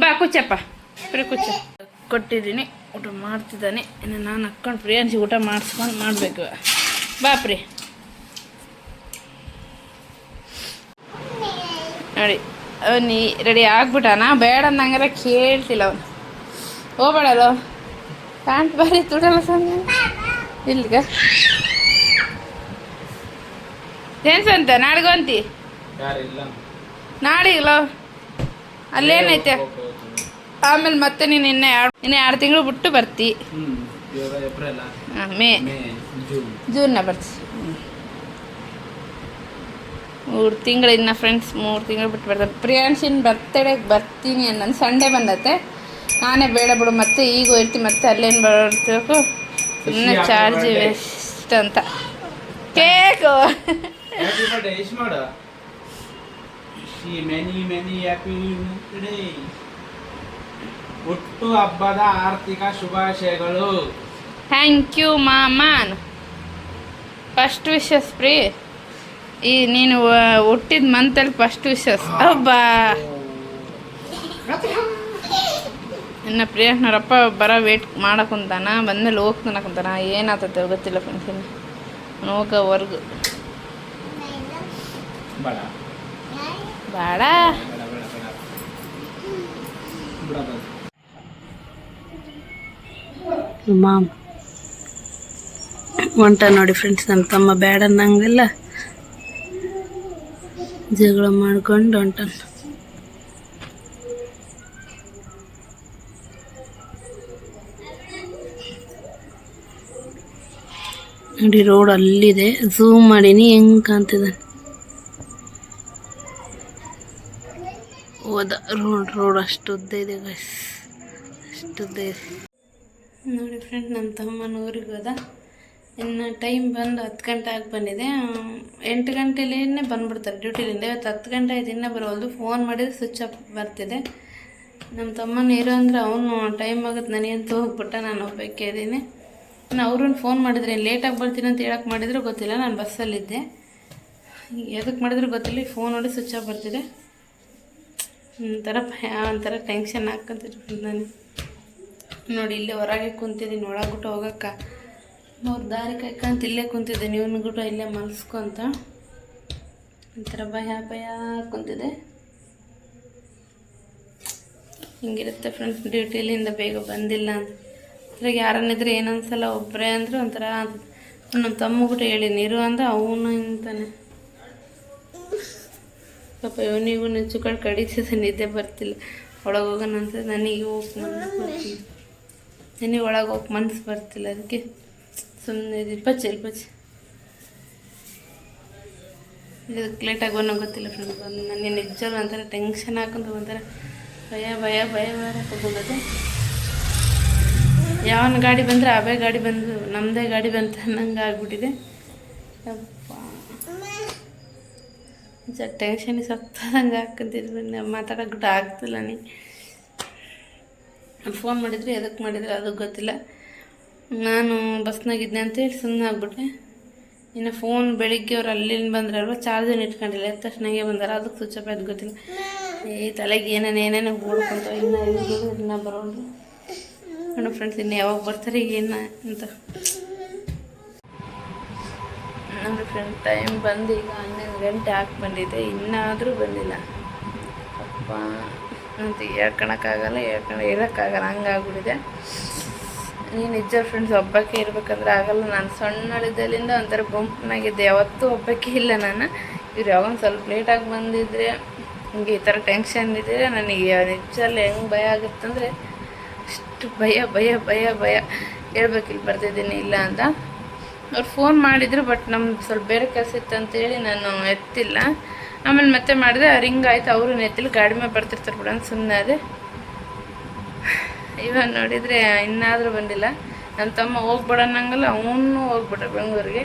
ಬಾ ಕುಚ್ಚಪ್ಪ ಫ್ರೀ ಕುಚ್ಚ ಕೊಟ್ಟಿದ್ದೀನಿ, ಊಟ ಮಾಡ್ತಿದ್ದಾನೆ. ಇನ್ನು ನಾನು ಹಾಕ್ಕೊಂಡು ಪ್ರಿಯಾನ್ಸಿ ಊಟ ಮಾಡಿಸ್ಕೊಂಡು ಮಾಡಬೇಕು. ಬಾ, ಪ್ರಿ. ನೋಡಿ, ಅವನಿ ರೆಡಿ ಆಗ್ಬಿಟ್ಟಾನ? ಬೇಡ ಅಂದಂಗಾರೆ ಕೇಳ್ತಿಲ್ಲ ಅವನು. ಹೋಗ್ಬೇಡಲ್ಲ ಪ್ಯಾಂಟ್ ಬಾರಿ ತುಡಲ್ಲ ಸಂಜೆ ಇಲ್ಲಿಗ. ಜೆನ್ಸ್ ಅಂತ ನಾಳೆಗೆ ಇಲ್ಲ ಅಲ್ಲೇನೈತೆ? ಆಮೇಲೆ ಮತ್ತೆ ನೀನು ಇನ್ನೇ ಎರಡು ಇನ್ನೇ ಎರಡು ತಿಂಗಳು ಬಿಟ್ಟು ಬರ್ತಿ. ಮೇ. May June. ಜೂನ್ನ ಬರ್ತಿ. ಮೂರು ತಿಂಗಳು ಇನ್ನು ಫ್ರೆಂಡ್ಸ್ ಮೂರು ತಿಂಗಳು ಬಿಟ್ಟು ಬರ್ತಾರೆ. ಪ್ರಿಯಾಂಶಿನ ಬರ್ತಡೇಗೆ ಬರ್ತೀನಿ ಅನ್ನೋದು ಸಂಡೇ ಬಂದತ್ತೆ ನಾನೇ ಬೇಡ ಬಿಡು ಮತ್ತೆ ಈಗ ಹೋಯ್ತು ಮತ್ತೆ ಅಲ್ಲೇನು ಬರಬೇಕು ಸುಮ್ಮನೆ ಚಾರ್ಜ್ ಇವೆ. ವೇಸ್ಟ್ ಅಂತ ಕೇಕು ಶಿ ಮೆನಿ ಮೆನಿ ಹ್ಯಾಪಿ ಡೇ. ಹುಟ್ಟು ಹಬ್ಬದ ಆರ್ಥಿಕ ಶುಭಾಶಯಗಳು. ಥ್ಯಾಂಕ್ ಯು ಮಾಮನ್. ಫಸ್ಟ್ ವಿಶಸ್ ಪ್ರೀ. ಈ ನೀನು ಹುಟ್ಟಿದ ಮಂತಲ್ಲಿ ಫಸ್ಟ್ ವಿಶಸ್. ಅಬ್ಬಾ. ನನ್ನ ಪ್ರಿಯಾಂಕ್ನವ್ರಪ್ಪ ಬರ ವೇಟ್ ಮಾಡಕ್ಕಂತಾನ ಬಂದ್ಮೇಲೆ ಹೋಗ್ತಾನ ಕುಂತಾನ ಏನಾಗ್ತದೆ ಗೊತ್ತಿಲ್ಲ ಫಂಕ್ಷನ್ ಹೋಗೋವರೆಗೂ ಬೇಡ. ಬೇಡ. ಮಾಮ್ ಹೊಂಟ ನೋಡಿ ಫ್ರೆಂಡ್ಸ್ ನಮ್ಮ ತಮ್ಮ ಬೇಡ ಅನ್ನಂಗಿಲ್ಲ. ಜಗಳ ಮಾಡ್ಕೊಂಡು ಹೊಂಟಾನ ನೋಡಿ ರೋಡ್ ಅಲ್ಲಿದೆ ಝೂಮ್ ಮಾಡೀನಿ ಹೆಂಗ್ ಕಾಣ್ತಿದ್ದಾನೆ ಹೋದ ರೋಡ್ ರೋಡ್ ಅಷ್ಟು ಉದ್ದ ಇದೆ ಅಷ್ಟು ಉದ್ದ ಇದೆ. ನೋಡಿ ಫ್ರೆಂಡ್ ನಮ್ಮ ತಮ್ಮನ ಊರಿಗೆ ಹೋದ. ಇನ್ನು ಟೈಮ್ ಬಂದು ಹತ್ತು ಗಂಟೆ ಆಗಿ ಬಂದಿದೆ. ಎಂಟು ಗಂಟೆಲೇ ಬಂದ್ಬಿಡ್ತಾರೆ ಡ್ಯೂಟಿಲಿಂದ ಇವತ್ತು ಹತ್ತು ಗಂಟೆ ಆಯ್ತು, ಇನ್ನೂ ಬರೋಲ್ದು ಫೋನ್ ಮಾಡಿದ್ರೆ ಸ್ವಿಚ್ ಆಫ್ ಬರ್ತಿದೆ. ನಮ್ಮ ತಮ್ಮನ ಇರೋ ಅಂದರೆ ಅವನು ಟೈಮ್ ಆಗುತ್ತೆ ನನಗೆ ಅಂತ ಹೋಗ್ಬಿಟ್ಟ. ನಾನು ಒಬ್ಬಕ್ಕೆ ಇದ್ದೀನಿ. ನಾನು ಅವ್ರನ್ನ ಫೋನ್ ಮಾಡಿದ್ರೆ ಲೇಟಾಗಿ ಬರ್ತೀನಿ ಅಂತ ಹೇಳಕ್ಕೆ ಮಾಡಿದ್ರು ಗೊತ್ತಿಲ್ಲ. ನಾನು ಬಸ್ಸಲ್ಲಿದ್ದೆ ಎದಕ್ಕೆ ಮಾಡಿದ್ರು ಗೊತ್ತಿಲ್ಲ. ಫೋನ್ ನೋಡಿ ಸ್ವಿಚ್ ಆಫ್ ಬರ್ತಿದೆ. ಒಂಥರ ಭಯ, ಒಂಥರ ಟೆನ್ಷನ್ ಹಾಕ್ಕೊಂತಿದ್ರು ನಾನು ನೋಡಿ ಇಲ್ಲೇ ಹೊರಗೆ ಕುಂತಿದ್ದೀನಿ ಒಳಗುಟ್ಟು ಹೋಗಕ್ಕ. ಮೂರು ದಾರಿ ಕಾಯ್ಕಂತ ಇಲ್ಲೇ ಕುಂತಿದ್ದೆ ನೀವು ಗುಟ್ಟು ಇಲ್ಲೇ ಮಲ್ಸ್ಕೊಂತ. ಒಂಥರ ಭಯ ಭಯ ಕುಂತಿದೆ ಹಿಂಗಿರುತ್ತೆ ಫ್ರೆಂಡ್ಸ್ ಡ್ಯೂಟಿಲಿಂದ ಬೇಗ ಬಂದಿಲ್ಲ ಅಂತ. ಅದ್ರಾಗ ಯಾರನ್ನಿದ್ರೆ ಏನನ್ಸಲ್ಲ ಒಬ್ಬರೇ ಅಂದರೆ ಒಂಥರ ನಮ್ಮ ತಮ್ಮಗುಟ್ಟು ಹೇಳಿ, ನೀರು ಅಂದ್ರೆ ಅವನು ಇಂತಾನೆ. ಪಾಪ ಇವನಿಗೂ ನೆಚ್ಚುಕೊಂಡು ಕಡಿತಿದ್ದೆ ನಿದ್ದೆ ಬರ್ತಿಲ್ಲ. ಒಳಗೆ ಹೋಗೋಣ ಅಂತ ನನಗೆ ಹೋಗಿ ಮನ್ಸು ಬರ್ತಿಲ್ಲ. ನನಗೆ ಒಳಗೆ ಹೋಗಿ ಮನಸ್ಸು ಬರ್ತಿಲ್ಲ ಅದಕ್ಕೆ ಸುಮ್ಮನೆ ಇಪ್ಪಚ್ಚ ಪಚ್ಚ ಇದಕ್ಕೆ ಲೇಟಾಗಿ ಬಂದು ಗೊತ್ತಿಲ್ಲ ಫ್ರೆಂಡ್ ಬಂದು ನನಗೆ ನಿಜವಾಗ್ಲೂ ಒಂಥರ ಟೆನ್ಷನ್ ಹಾಕೊಂಡು ಒಂಥರ ಭಯ ಭಯ ಭಯ ಭಯ ಹೋಗೋದು. ಯಾವನ ಗಾಡಿ ಬಂದರೆ, ಅವೇ ಗಾಡಿ ಬಂದು ನಮ್ಮದೇ ಗಾಡಿ ಬಂತ ಅನ್ನಂಗೆ ಆಗ್ಬಿಟ್ಟಿದೆ. ನಿಜ ಟೆನ್ಷನ್ ಸತ್ತದಂಗೆ ಹಾಕಂತಿದ್ರು ಮಾತಾಡೋಕೆ ಆಗ್ತಿಲ್ಲ ನೀ. ಫೋನ್ ಮಾಡಿದ್ರೆ ಎದಕ್ಕೆ ಮಾಡಿದ್ರೆ ಅದು ಗೊತ್ತಿಲ್ಲ. ನಾನು ಬಸ್ನಾಗಿದ್ದೆ ಅಂತೇಳಿ ಸುಮ್ಮನೆ ಆಗ್ಬಿಟ್ಟೆ ಇನ್ನು ಫೋನ್ ಬೆಳಿಗ್ಗೆ ಅವ್ರು ಅಲ್ಲಿಂದ ಬಂದ್ರಲ್ವ ಚಾರ್ಜರ್ ಇಟ್ಕೊಂಡಿಲ್ಲ. ಎದ್ದ ತಕ್ಷಣಗೆ ಬಂದಾರ, ಅದಕ್ಕೆ ಸ್ವಿಚ್ ಆಫ್ ಗೊತ್ತಿಲ್ಲ. ಈ ತಲೆಗೆ ಏನೇನು ಏನೇನೋ ಓಡ್ಕೊಂತ ಇನ್ನೂ ಇನ್ನೂ ಬರೋದು ನೋಡೋ ಫ್ರೆಂಡ್ಸ್ ಇನ್ನು ಯಾವಾಗ ಬರ್ತಾರೆ, ಏನು ಅಂತ. ನಮ್ಮ ಫ್ರೆಂಡ್ ಟೈಮ್ ಬಂದು ಈಗ ಹನ್ನೊಂದು ಗಂಟೆ ಹಾಕಿ ಬಂದಿದೆ ಇನ್ನಾದರೂ ಬಂದಿಲ್ಲ. ಅಪ್ಪ. ಅಂತ ಹೇಳ್ಕೊಳಕ್ಕಾಗಲ್ಲ ಹೇಳ್ಕೊಂಡು ಇರೋಕ್ಕಾಗಲ್ಲ ಹಂಗಾಗ್ಬಿಟ್ಟಿದೆ. ನೀನು ನಿಜ ಫ್ರೆಂಡ್ಸ್ ಒಬ್ಬಕ್ಕೆ ಇರ್ಬೇಕಂದ್ರೆ ಆಗಲ್ಲ ನಾನು ಸಣ್ಣಳಿದ್ದಲ್ಲಿಂದ ಒಂಥರ ಗುಂಪನಾಗಿದ್ದೆ ಯಾವತ್ತೂ ಒಬ್ಬಕ್ಕೆ ಇಲ್ಲ ನಾನು. ಇವ್ರು ಯಾವಾಗ ಸ್ವಲ್ಪ ಲೇಟಾಗಿ ಬಂದಿದ್ರೆ ಹಿಂಗೆ ಈ ಥರ ಟೆನ್ಷನ್ ಇದ್ದರೆ ನನಗೆ ನಿಜಲ್ಲಿ ಹೆಂಗೆ ಭಯ ಆಗುತ್ತಂದರೆ ಅಷ್ಟು ಭಯ ಭಯ ಭಯ ಭಯ. ಹೇಳ್ಬೇಕಿಲ್ಲಿ ಬರ್ತಿದ್ದೀನಿ ಇಲ್ಲ ಅಂತ. ಅವ್ರು ಫೋನ್ ಮಾಡಿದ್ರು ಬಟ್ ನಮ್ಗೆ ಸ್ವಲ್ಪ ಬೇರೆ ಕೆಲಸ ಇತ್ತು ಅಂತೇಳಿ ನಾನು ಎತ್ತಿಲ್ಲ. ಆಮೇಲೆ ಮತ್ತೆ ಮಾಡಿದೆ ರಿಂಗ್ ಆಯ್ತು, ಅವರು ಎತ್ತಿಲ್ಲ ಗಾಡಿ ಮೇಲೆ ಬರ್ತಿರ್ತಾರೆ ಬಿಡು ಅಂತ ಸುಮ್ಮನೆ ಅದೇ ಇವಾಗ ನೋಡಿದರೆ ಇನ್ನಾದರೂ ಬಂದಿಲ್ಲ. ನನ್ನ ತಮ್ಮ ಹೋಗ್ಬೇಡ ಅವನು ಹೋಗ್ಬಿಡ ಬೆಂಗಳೂರಿಗೆ.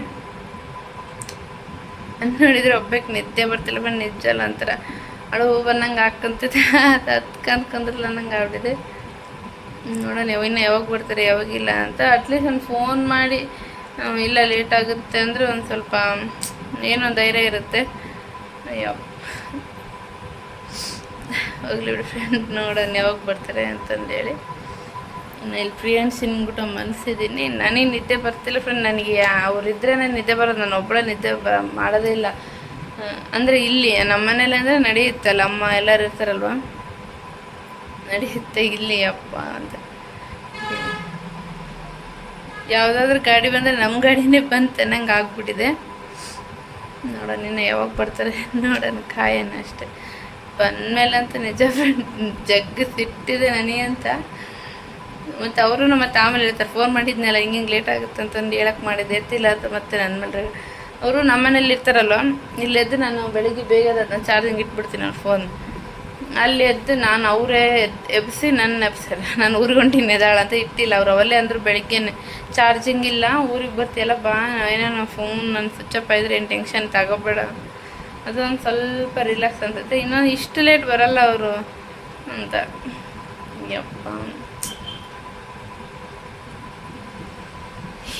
ಅಂತ ನೋಡಿದ್ರೆ ಒಬ್ಬಕ್ಕೆ ನಿದ್ದೆ ಬರ್ತಿಲ್ಲ ಬಂದು ನಿಜ ಅಂತಾರ. ಅಳು ಬಂದಂಗೆ ಹಾಕ್ಕಂತಿದ್ದೆ ಅದು ಹತ್ಕಂದ್ಕಂದ್ರಲ್ಲ ಅನ್ನಂಗೆ ಆಗ್ಬಿಟ್ಟಿದೆ. ನೋಡೋಣ, ಇನ್ನು ಯಾವಾಗ ಬರ್ತಾರೆ ಯಾವಾಗಿಲ್ಲ ಅಂತ. ಅಟ್ಲೀಸ್ಟ್ ನಾನು ಫೋನ್ ಮಾಡಿ ಇಲ್ಲ ಲೇಟ್ ಆಗುತ್ತೆ ಅಂದರೆ ಒಂದು ಸ್ವಲ್ಪ, ಏನೋ ಧೈರ್ಯ ಇರುತ್ತೆ. ಅಯ್ಯೋ. ಹೋಗ್ಲಿ ಬಿಡಿ ಫ್ರೆಂಡ್ ನೋಡೋಣ ಯಾವಾಗ ಬರ್ತಾರೆ ಅಂತಂದೇಳಿ. ನಾನು ಇಲ್ಲಿ ಫ್ರೀಯನ್ಸ್ ಇನ್ಬಿಟ್ಟು ಮನ್ಸಿದ್ದೀನಿ. ನನಗೆ ನಿದ್ದೆ ಬರ್ತಿಲ್ಲ ಫ್ರೆಂಡ್ ನನಗೆ ಅವರಿದ್ರೇ ನಿದ್ದೆ ಬರೋದು, ನಾನು ಒಬ್ಬಳ ನಿದ್ದೆ ಬ, ಮಾಡೋದೇ ಇಲ್ಲ. ಅಂದರೆ ಇಲ್ಲಿ ನಮ್ಮ ಮನೇಲಿ ಅಂದರೆ ನಡೆಯುತ್ತಲ್ಲ, ಅಮ್ಮ ಎಲ್ಲರೂ ಇರ್ತಾರಲ್ವ? ನಡೆಯುತ್ತೆ ಇಲ್ಲಿ, ಅಪ್ಪ ಅಂತ. ಯಾವುದಾದ್ರೂ ಗಾಡಿ ಬಂದರೆ ನಮ್ಮ ಗಾಡಿನೇ ಬಂತು ನಂಗೆ ಆಗ್ಬಿಟ್ಟಿದೆ. ನೋಡೋಣ, ಇನ್ನು ಯಾವಾಗ ಬರ್ತಾರೆ ನೋಡೋಣ ಕಾಯೋಣ ಅಷ್ಟೆ. ಬಂದಮೇಲಂತೂ ನಿಜ ಜಗ್ ಸಿಟ್ಟಿದೆ ನನಗೆ ಅಂತ. ಮತ್ತು ಅವರು ಮತ್ತೆ ಆಮೇಲೆ ಹೇಳ್ತಾರೆ ಫೋನ್ ಮಾಡಿದ್ನಲ್ಲ, ಹಿಂಗೆ ಹಿಂಗೆ ಲೇಟ್ ಆಗುತ್ತೆ ಅಂತಂದು ಹೇಳಕ್ಕೆ ಮಾಡಿದ್ದೆ. ಎತ್ತಿಲ್ಲ ಅಂತ ಮತ್ತೆ ನನ್ನ ಮೇಲೆ ಅವರು ನಮ್ಮ ಮನೇಲಿ ಇರ್ತಾರಲ್ವ ಇಲ್ಲೆದ್ದು ನಾನು ಬೆಳಿಗ್ಗೆ ಬೇಗ ಅದನ್ನ ಚಾರ್ಜಿಂಗ್ ಇಟ್ಬಿಡ್ತೀನಿ ಅವ್ರ ಫೋನ್ ಅಲ್ಲಿ ಎದ್ದು ನಾನು ಅವರೇ ಎಬ್ಬಿಸಿ ನನ್ನ ಎಬ್ಸಲ್ಲ, ನಾನು ಊರಿಗೆ ಹೊಂಟಿನಿ ಎದಾಳ ಅಂತ ಇಟ್ಟಿಲ್ಲ ಅವ್ರು, ಅವಲ್ಲೇ ಅಂದರು ಬೆಳಿಗ್ಗೆನೆ ಚಾರ್ಜಿಂಗ್ ಇಲ್ಲ, ಊರಿಗೆ ಬರ್ತೀಯಲ್ಲ ಬಾ, ಏನೇನೋ ಫೋನ್ ನನ್ನ ಸ್ವಿಚ್ ಅಪ್ ಆಯಿದ್ರೆ ಏನು ಟೆನ್ಷನ್ ತಗೋಬೇಡ. ಅದೊಂದು ಸ್ವಲ್ಪ ರಿಲ್ಯಾಕ್ಸ್ ಅನ್ಸುತ್ತೆ. ಇನ್ನೊಂದು ಇಷ್ಟು ಲೇಟ್ ಬರಲ್ಲ ಅವರು ಅಂತ. ಯಪ್ಪ.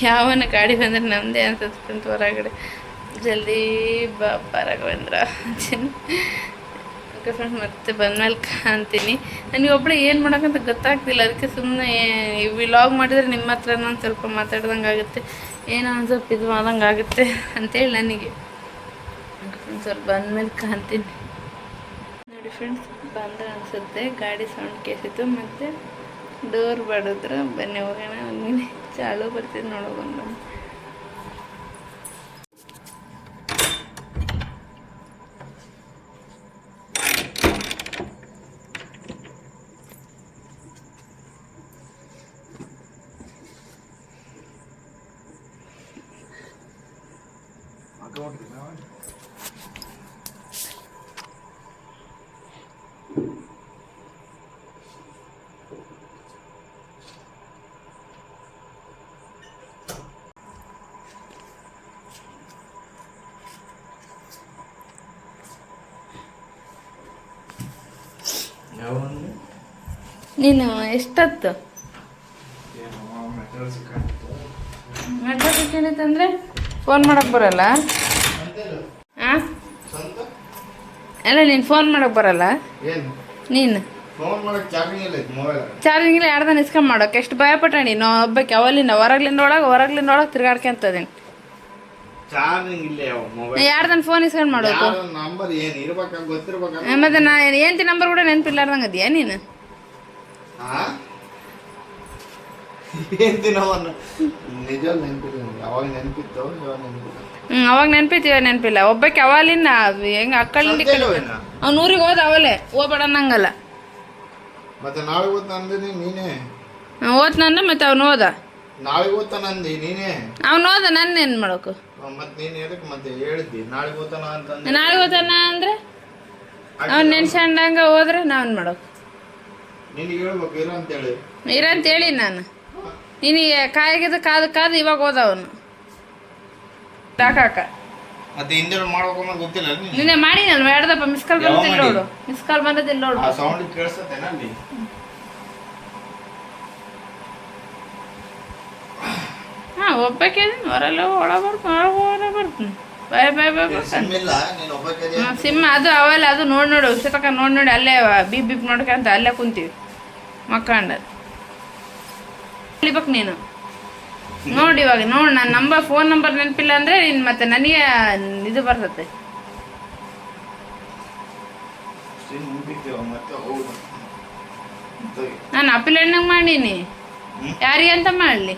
ಯಾವನ ಗಾಡಿ ಬಂದರೆ ನಮ್ಮದೇ ಅನ್ಸುತ್ತೆ ಹೊರಗಡೆ. ಜಲ್ದಿ ಬಾಪ ರಾಘವೇಂದ್ರ ಓಕೆ ಫ್ರೆಂಡ್ಸ್ ಮತ್ತೆ ಬಂದ್ಮೇಲೆ ಕಾಣ್ತೀನಿ. ನನಗೆ ಒಬ್ಬಳೆ ಏನು ಮಾಡೋಕ್ಕಂತ ಗೊತ್ತಾಗ್ತಿಲ್ಲ. ಅದಕ್ಕೆ ಸುಮ್ಮನೆ ವಿಲಾಗ್ ಮಾಡಿದರೆ ನಿಮ್ಮ ಹತ್ರ ನಾನು ಸ್ವಲ್ಪ ಮಾತಾಡ್ದಂಗೆ ಆಗುತ್ತೆ. ಏನೋ ಒಂದು ಸ್ವಲ್ಪ ಇದು ಆದಂಗೆ ಆಗುತ್ತೆ ಅಂತೇಳಿ ನನಗೆ. ಸ್ವಲ್ಪ ಬಂದ್ಮೇಲೆ ಕಾಣ್ತೀನಿ. ನೋಡಿ ಫ್ರೆಂಡ್ಸ್ ಬಂದ್ರೆ ಅನಿಸುತ್ತೆ. ಗಾಡಿ ಸೌಂಡ್ ಕೇಸಿತ್ತು ಮತ್ತು ಡೋರ್ ಬಡಿದ್ರು. ಬನ್ನಿ ಹೋಗೋಣ. ಚಾಳು ಬರ್ತೀನಿ ನೋಡೋಣ ನೀನು ಎಷ್ಟತ್ತು? ಮೆಟ್ರೋ ಸಿಕ್ಕೇನಿತ್ತಂದ್ರೆ ಫೋನ್ ಮಾಡೋಕೆ ಬರಲ್ಲ? ಹಾಂ ಅಲ್ಲ ನೀನು ಫೋನ್ ಮಾಡೋಕೆ ಬರಲ್ಲ? ಏನು? ನೀನು? ಫೋನ್ ಮಾಡಕ್ ಚಾರ್ಜಿಂಗ್ ಇಲ್ಲ ಮೊಬೈಲ್ ಚಾರ್ಜಿಂಗ್ ಇಲ್ಲ ಎರಡು ದಿನ ಇಸ್ಕೊಂಡ್ ಮಾಡೋಕೆ. ಎಷ್ಟು ಭಯ ಪಟ್ಟ ನೀನು ಒಬ್ಬಕ್ಕೆ ಅವಲ್ಲಿಂದ ಹೊರಗ್ಲಿಂದ ಒಳಗೆ ಹೊರಗ್ಲಿಂದ ಒಳಗೆ ತಿರ್ಗಾಡ್ಕೊಂತದೀನಿ ಯಾರ್ದನ್ ಇಲ್ಲ ಮೊಬೈಲ್ ಎರಡು ಫೋನ್ ಇಸ್ಕೊಂಡ್ ಮಾಡಬೇಕು ಯಾರ ನಂಬರ್ ಏನ್ ಇರ್ಬೇಕ ಗೊತ್ತಿರ್ಬೇಕ ಮತ್ತೆ ನಾ ಏನ್ ನಂಬರ್ ಕೂಡ ನೆನಪಿಲ್ಲಾರ್ದಂಗದ್ಯಾ ನೀನು? ಏನ್ ದಿನವನ್ನ ನಿಜ ನೆನಪಿಲ್ಲ ಯಾವಾಗ ನೆನಪಿತ್ತು ಇವಾಗ ನೆನಪಿಲ್ಲ. ಹ್ಞೂ ಅವಾಗ ನೆನಪಿತ್ತು ನೆನ್ಪಿಲ್ಲ ನೆನಪಿಲ್ಲ. ಒಬ್ಬಕ್ಕೆ ಅವಲಿಂದ ಹೆಂಗ ಅಕ್ಕಳಿಂದ ಅವ್ನು ಊರಿಗೆ ಹೋದ ಅವಲೇ ಹೋಗ್ಬೇಡ ಅನ್ನಂಗಲ್ಲ ಮತ್ತೆ ನಾಳೆ ಗೊತ್ತ ಅಂದಿನಿ ನೀನೇ? ಓದ್ ನನ್ನ ಮತ್ತೆ ಅವ್ನು ಹೋದ. ನಾಳೆ ಗೊತ್ತ ನಂದಿ ನೀನೇ? ಅವ್ನು ಹೋದ ನನ್ನ ಏನ್ ಮಾಡೋಕು ಮತ್ತೆ ನೀನ್ ಎದಕ್ಕೆ ಮತ್ತೆ ಹೇಳಿದ್ದಿ ನಾಳೆ ಓದ್ತಾನ ಅಂತ ನಾಳೆ ಓದ್ತಾನ ಅಂದ್ರೆ? ಅವ್ನು ನೆನ್ಸ್ಕೊಂಡಂಗ ಹೋದ್ರೆ ನಾವೇನ್ ಮಾಡೋದು ನಿನಗೆ ಹೇಳ್ಬೇಕು ಇರ ಅಂತೇಳಿ. ಇರಂತ ಹೇಳಿ ನಾನು. ನಿನಗೆ ಕಾಯಗಿದ ಕಾದು ಕಾದು ಇವಾಗ ಹೋದವನು. ಡಾಕಾಕ ಅದು ಹಿಂದೆ ಮಾಡ್ಬೇಕು ಅನ್ನೋದು ಗೊತ್ತಿಲ್ಲ ನೀನು ನಿನ್ನೆ ಮಾಡಿ ನಾನು ಬೇಡದಪ್ಪ ಮಿಸ್ ಕಾಲ್ ಬಂದಿಲ್ಲ ನೋಡು. ಮಿಸ್ ಕಾಲ್ ಬಂದದಿಲ್ಲ ನೋಡು. ಆ ಸೌಂಡ್ ಕೇಳಿಸ್ತೇನೆ ಅಲ್ಲಿ ಹಾ ಒಬ್ಬಕ್ಕೆ ಹೊರಲ್ಲ ಒಳ ಬರ್ತೀನಿ ಹೊರ ಬರ್ತೀನಿ ಬಾಯ್ ಬಾಯ್ ಬಾಯ್ ಬರ್ತಾನೆ. ಸಿಮ್ ಅದು ಅವೆಲ್ಲ ಅದು ನೋಡಿ ನೋಡು. ಉಷತಕ ನೋಡಿ ನೋಡಿ ಅಲ್ಲೇ ಬೀಪ್ ಬೀಪ್ ನೋಡ್ಕೊಂತ ಅಲ್ಲೇ ಕುಂತೀವಿ. ಮಕ್ಕಂಡ ಕಲಿಬೇಕು ನೀನು. ನೋಡಿ ಇವಾಗ ನೋಡಿ ನನ್ನ ನಂಬರ್ ಫೋನ್ ನಂಬರ್ ನೆನಪಿಲ್ಲ ಅಂದರೆ ನೀನು ಮತ್ತೆ ನನಗೆ ಇದು ಬರ್ತತೆ ನಾನು ಅಪ್ಪಿಲ್ ಹೆಣ್ಣಂಗೆ ಮಾಡೀನಿ. ಯಾರಿಗೆ ಅಂತ ಮಾಡ್ಲಿ?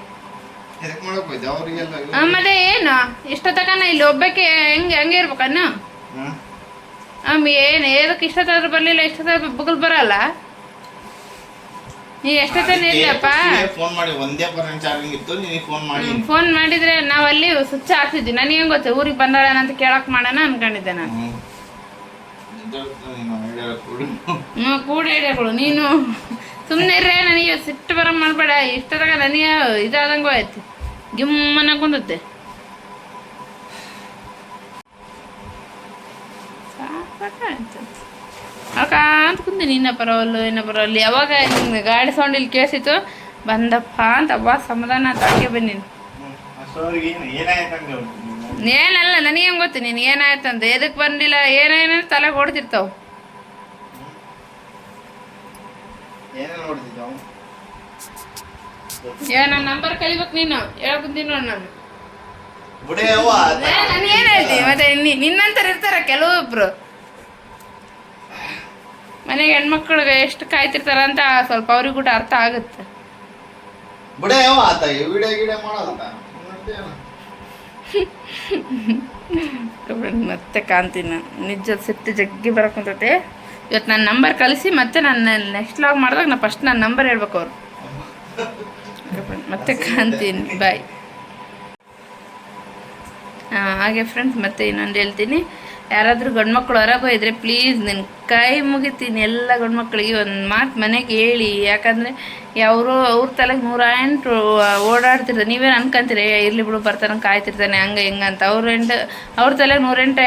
ಮತ್ತೆ ಏನು? ಇಷ್ಟ ತಕನ ಇಲ್ಲಿ ಒಬ್ಬಕ್ಕೆ ಹೆಂಗೆ ಹಂಗೆ ಇರ್ಬೇಕನ್ನ? ಏನು ಏದಕ್ಕೆ ಇಷ್ಟೊತ್ತಾದ್ರೂ ಬರಲಿಲ್ಲ ಇಷ್ಟೊತ್ತಾದ್ರೂ ಬುಗಲ್ ಬರಲ್ಲ? ನೀ ಎಷ್ಟೊತ್ತನ ಇರ್ಲಪ್ಪ? ಫೋನ್ ಮಾಡಿ ಒಂದೇ ಪರ್ಸೆಂಟ್ ಚಾರ್ಜಿಂಗ್ ಇತ್ತು ನಿನಗೆ ಫೋನ್ ಮಾಡಿ. ಫೋನ್ ಮಾಡಿದ್ರೆ ನಾವು ಅಲ್ಲಿ ಸ್ವಿಚ್ ಹಾಕ್ತಿದ್ವಿ. ನನಗೆ ಹೆಂಗ್ ಗೊತ್ತು ಊರಿಗೆ ಬಂದಾಳೆ ಅಂತ ಕೇಳಕ್ ಮಾಡೋಣ ಅನ್ಕೊಂಡಿದ್ದೆ ನಾನು. ಕೊಡು. ಹ್ಞೂ ಕೂಡ ಹಿಡಿಯಗಳು ನೀನು ಸುಮ್ಮನೆ ಇರ್ರೆ ನನಗೆ ಸಿಟ್ಟು ಬರ ಮಾಡಬೇಡ. ಇಷ್ಟದಾಗ ನನಗೆ ಇದಾದಂಗೂ ಆಯ್ತು. ಗಿಮ್ಮನ ಕುಂದತ್ತೆ ಅಳ್ಕಾಂತ ಕುಂತೀನಿ ನಿನ್ನ ಬರೋವಲ್ಲು ಇನ್ನ ಬರೋಲ್ಲ ಯಾವಾಗ ನಿಮ್ಗೆ ಗಾಡಿ ಸೌಂಡ್ ಇಲ್ಲಿ ಕೇಳಿಸಿತು ಬಂದಪ್ಪ ಅಂತ ಅಬ್ಬ ಸಮಾಧಾನ ಅಂತ ಬನ್ನಿ ಬಂದೀನಿ. ಏನಲ್ಲ ನನಗೆ ಏನು ಗೊತ್ತು ನೀನು ಏನಾಯ್ತು ಅಂತ. ಎದಕ್ಕೆ ಬಂದಿಲ್ಲ ಏನೇನೋ ತಲೆ ಹೊಡ್ತಿರ್ತಾವ? ಏ ನನ್ನ ನಂಬರ್ ಕಲಿಬೇಕು ನೀನು. ಹೇಳ್ಕೊಂತೀನಿ ನೋಡಿ ನಾನು. ನಾನು ಏನ್ ಹೇಳ್ತೀನಿ ಮತ್ತೆ ನಿನ್ನಂತರ ಇರ್ತಾರ ಕೆಲವೊಬ್ರು. ಮನೆಗೆ ಹೆಣ್ಮಕ್ಳಿಗೆ ಎಷ್ಟು ಕಾಯ್ತಿರ್ತಾರ ಅಂತ ಸ್ವಲ್ಪ ಅವ್ರಿಗೆ ಕೂಡ ಅರ್ಥ ಆಗುತ್ತೆ? ಮತ್ತೆ ಕಾಂತಿನ. ನಿಜ ಸಿಟ್ಟು ಜಗ್ಗಿ ಬರಕುಂತೈತೆ ಇವತ್ತು ನನ್ನ ನಂಬರ್ ಕಳಿಸಿ ಮತ್ತೆ ನಾನು ನೆಕ್ಸ್ಟ್ ಲಾಗ್ ಮಾಡಿದಾಗ ನಾ ಫಸ್ಟ್ ನನ್ನ ನಂಬರ್ ಹೇಳ್ಬೇಕು ಅವ್ರು. ಮತ್ತೆ ಕಾಣ್ತೀನಿ ಬಾಯ್ ಹಾಗೆ ಫ್ರೆಂಡ್ಸ್ ಮತ್ತೆ ಇನ್ನೊಂದು ಹೇಳ್ತೀನಿ. ಯಾರಾದರೂ ಗಂಡ್ಮಕ್ಳು ಹೊರಗೆ ಇದ್ರೆ ಪ್ಲೀಸ್ ನಿನ್ನ ಕೈ ಮುಗಿತೀನಿ ಎಲ್ಲ ಗಂಡ್ಮಕ್ಳಿಗೆ ಒಂದು ಮಾತು ಮನೆಗೆ ಹೇಳಿ. ಯಾಕಂದರೆ ಅವರು ಅವ್ರ ತಲೆಗೆ ನೂರ ಎಂಟು ಓಡಾಡ್ತಿರ್ತಾರೆ. ನೀವೇನು ಅನ್ಕೊಂತೀರಿ ಇರ್ಲಿ ಬಿಡು, ಬರ್ತಾನೆ, ಕಾಯ್ತಿರ್ತಾನೆ, ಹಂಗೆ ಹಿಂಗೆ ಅಂತ. ಅವ್ರ ಎಂಟು, ಅವ್ರ ತಲೆಗೆ ನೂರೆಂಟು,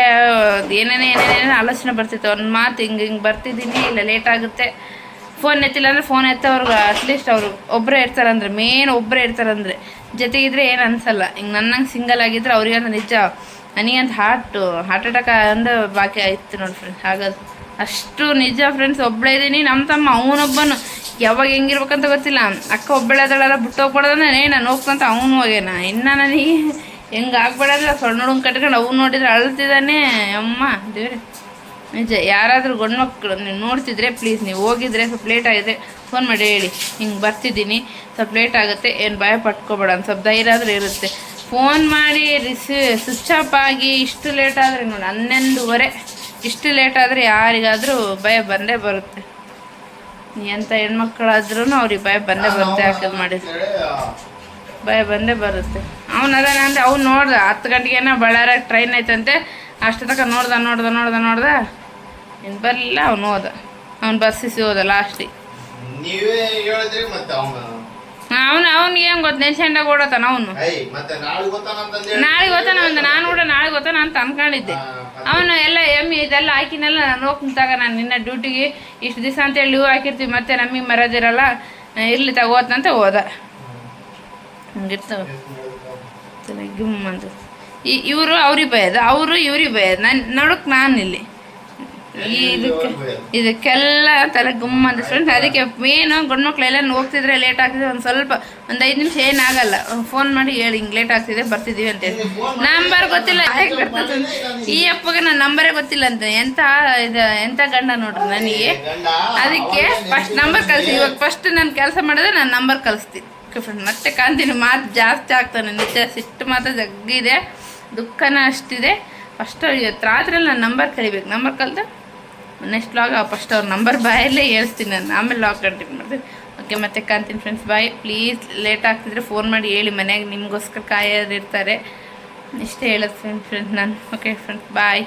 ಏನೇನೇ ಏನೇನೇನೋ ಆಲೋಚನೆ ಬರ್ತಿತ್ತು. ಒಂದು ಮಾತು ಹಿಂಗೆ ಹಿಂಗೆ ಬರ್ತಿದ್ದೀನಿ ಇಲ್ಲ ಲೇಟ್ ಆಗುತ್ತೆ. ಫೋನ್ ಎತ್ತಿಲ್ಲ ಅಂದರೆ ಫೋನ್ ಎತ್ತವ್ರಿಗೆ ಅಟ್ಲೀಸ್ಟ್ ಅವರು ಒಬ್ಬರೇ ಇರ್ತಾರಂದ್ರೆ ಮೇನ್ ಒಬ್ಬರೇ ಇರ್ತಾರಂದ್ರೆ. ಜೊತೆಗಿದ್ರೆ ಏನು ಅನಿಸಲ್ಲ. ಹಿಂಗೆ ನನ್ನಂಗೆ ಸಿಂಗಲ್ ಆಗಿದ್ರೆ ಅವ್ರಿಗಂತ ನಿಜ. ನನಗಂತ ಹಾರ್ಟು ಹಾರ್ಟ್ ಅಟ್ಯಾಕ್ ಅಂದ ಬಾಕಿ ಆಯ್ತು ನೋಡಿ ಫ್ರೆಂಡ್ಸ್ ಹಾಗಾದ್ರೆ. ಅಷ್ಟು ನಿಜ ಫ್ರೆಂಡ್ಸ್ ಒಬ್ಬಳೇ ಇದ್ದೀನಿ ನಮ್ಮ ತಮ್ಮ, ಅವನೊಬ್ಬನು. ಯಾವಾಗ ಹೆಂಗಿರ್ಬೇಕಂತ ಗೊತ್ತಿಲ್ಲ. ಅಕ್ಕ ಒಬ್ಬಳೆ ಅದಳೆಲ್ಲ, ಬಿಟ್ಟು ನೇ ನಾನು ಹೋಗ್ತಂತ ಅವನು ಹೋಗೇನ ಇನ್ನು ನನಗೆ ಹೆಂಗೆ ಆಗ್ಬೇಡಂದ್ರೆ ಸಣ್ಣ ಹುಡುಗ ಕಟ್ಕೊಂಡು ಅವ್ನು ನೋಡಿದ್ರೆ ಅಳ್ತಿದ್ದಾನೆ. ಅಮ್ಮ, ದೇವ್ರೆ. ನಿಜ, ಯಾರಾದರೂ ಗಂಡ್ಮಕ್ಳು, ನೀವು ನೋಡ್ತಿದ್ರೆ ಪ್ಲೀಸ್ ನೀವು ಹೋಗಿದ್ರೆ ಸ್ವಲ್ಪ ಲೇಟ್ ಆಗಿದೆ ಫೋನ್ ಮಾಡಿ ಹೇಳಿ. ಹಿಂಗೆ ಬರ್ತಿದ್ದೀನಿ, ಸ್ವಲ್ಪ ಲೇಟ್ ಆಗುತ್ತೆ, ಏನು ಭಯ ಪಟ್ಕೋಬೇಡ ಅಂತ, ಸ್ವಲ್ಪ ಧೈರ್ಯ ಆದರೂ ಇರುತ್ತೆ. ಫೋನ್ ಮಾಡಿ ರಿಸೀವ್ ಸ್ವಿಚ್ ಆಫ್ ಆಗಿ ಇಷ್ಟು ಲೇಟ್ ಆದರೆ ನೋಡಿ ಹನ್ನೊಂದುವರೆ ಇಷ್ಟು ಲೇಟ್ ಆದರೆ ಯಾರಿಗಾದರೂ ಭಯ ಬಂದೇ ಬರುತ್ತೆ. ಎಂಥ ಹೆಣ್ಮಕ್ಳಾದ್ರೂ ಅವ್ರಿಗೆ ಭಯ ಬಂದೇ ಬರುತ್ತೆ ಯಾಕೆ ಆ, ಭಯ ಬಂದೇ ಬರುತ್ತೆ. ಅವ್ನು ಅದಾನ ಅಂದರೆ ಅವ್ನು ನೋಡ್ದ ಹತ್ತು ಗಂಟೆಗೇನ ಬಳ್ಳಾರ ಟ್ರೈನ್ ಐತಂತೆ ಅಷ್ಟು ತನಕ ನೋಡ್ದ ನೋಡ್ದ ನೋಡ್ದ ನೋಡ್ದ ಇನ್ನು ಬರಲಿಲ್ಲ ಅವ್ನು ಹೋದ. ಅವ್ನು ಬಸ್ಸಿಸಿ ಹೋದ ಲಾಸ್ಟಿಗೆ ನೀವೇ ಹೇಳಿದ್ರಿ ಮತ್ತೆ ಅವನು ಅವನು ಅವ್ನಿಗೆ ಏನು ಗೊತ್ತು? ನೆನ್ಸೆಂಡಾಗ ಓಡತಾನ ಅವನು. ನಾಳೆ ಗೊತ್ತಾನ ಅಂತ ನಾನು ಕೂಡ ನಾಳೆ ಗೊತ್ತಾನ ಅಂತ ಅನ್ಕೊಂಡಿದ್ದೆ. ಅವನು ಎಲ್ಲ ಎಮ್ಮಿ ಇದೆಲ್ಲ ಹಾಕಿನೆಲ್ಲ ನಾನು ಹೋಗ್ತಾಗ ತಗ ನಾನು ನಿನ್ನ ಡ್ಯೂಟಿಗೆ ಇಷ್ಟು ದಿವಸ ಅಂತೇಳಿ ಲೀವ್ ಹಾಕಿರ್ತೀವಿ ಮತ್ತೆ ನಮಗೆ ಮರದಿರಲ್ಲ ಇರ್ಲಿ ತಗೋತಂತ ಹೋದ. ಹಂಗಿರ್ತವೆ. ಗಿಮ್ ಅಂತ. ಇವರು ಅವ್ರಿಗೆ ಬಯದ ಅವರು ಇವ್ರಿಗೆ ಬಯದ. ನಾನು ನೋಡಕ್ಕೆ ನಾನು ಇಲ್ಲಿ ಇದಕ್ಕೆ ಇದಕ್ಕೆಲ್ಲ ತಲೆ ಗುಮ್ಮ ಅಂತ ಫ್ರೆಂಡ್ಸ್ ಅದಕ್ಕೆ ಮೇನು ಗಂಡ್ಮಕ್ಳೆಲ್ಲ ಹೋಗ್ತಿದ್ರೆ ಲೇಟ್ ಆಗ್ತಿದೆ. ಒಂದು ಸ್ವಲ್ಪ, ಒಂದು ಐದು ನಿಮಿಷ ಏನಾಗಲ್ಲ ಫೋನ್ ಮಾಡಿ ಹೇಳಿ, ಹಿಂಗೆ ಲೇಟ್ ಆಗ್ತಿದೆ ಬರ್ತಿದ್ದೀವಿ ಅಂತ ಹೇಳಿ. ನಂಬರ್ ಗೊತ್ತಿಲ್ಲ. ಈ ಅಪ್ಪಗೆ ನನ್ನ ನಂಬರೇ ಗೊತ್ತಿಲ್ಲ ಅಂತ. ಎಂಥ ಇದು ಎಂಥ ಗಂಡ ನೋಡ್ರಿ ನನಗೆ? ಅದಕ್ಕೆ ಫಸ್ಟ್ ನಂಬರ್ ಕಳಿಸಿ. ಇವಾಗ ಫಸ್ಟ್ ನಾನು ಕೆಲಸ ಮಾಡಿದ್ರೆ ನಾನು ನಂಬರ್ ಕಲಿಸ್ತೀನಿ ಫ್ರೆಂಡ್ ಮತ್ತೆ ಕಾಣ್ತೀನಿ ಮಾತು ಜಾಸ್ತಿ ಆಗ್ತಾನೆ. ನಿಜ ಸಿಟ್ಟು ಮಾತ್ರ ಜಗ್ಗಿದೆ. ದುಃಖನ ಅಷ್ಟಿದೆ. ಫಸ್ಟ್ ಇವತ್ತು ರಾತ್ರಿ ನಾನು ನಂಬರ್ ಕಲಿಬೇಕು ನಂಬರ್ ಕಲ್ತು ನೆಕ್ಸ್ಟ್ ವ್ಲಾಗ್ ಫಸ್ಟ್ ಅವ್ರ ನಂಬರ್ ಬಾಯಲ್ಲೇ ಹೇಳ್ತೀನಿ ನಾನು. ಆಮೇಲೆ ಲಾಗ್ ಕಂಟಿನ್ಯೂ ಮಾಡ್ತೀನಿ. ಓಕೆ ಮತ್ತೆ ಕಾಣ್ತೀನಿ ಫ್ರೆಂಡ್ಸ್ ಬಾಯ್ ಪ್ಲೀಸ್ ಲೇಟ್ ಆಗ್ತಿದ್ರೆ ಫೋನ್ ಮಾಡಿ ಹೇಳಿ ಮನೆಯಾಗ ನಿಮಗೋಸ್ಕರ ಕಾಯೋರು ಇರ್ತಾರೆ ಇಷ್ಟೇ ಹೇಳೋದು ಫ್ರೆಂಡ್ ಫ್ರೆಂಡ್ಸ್ ನಾನು. Okay friends bye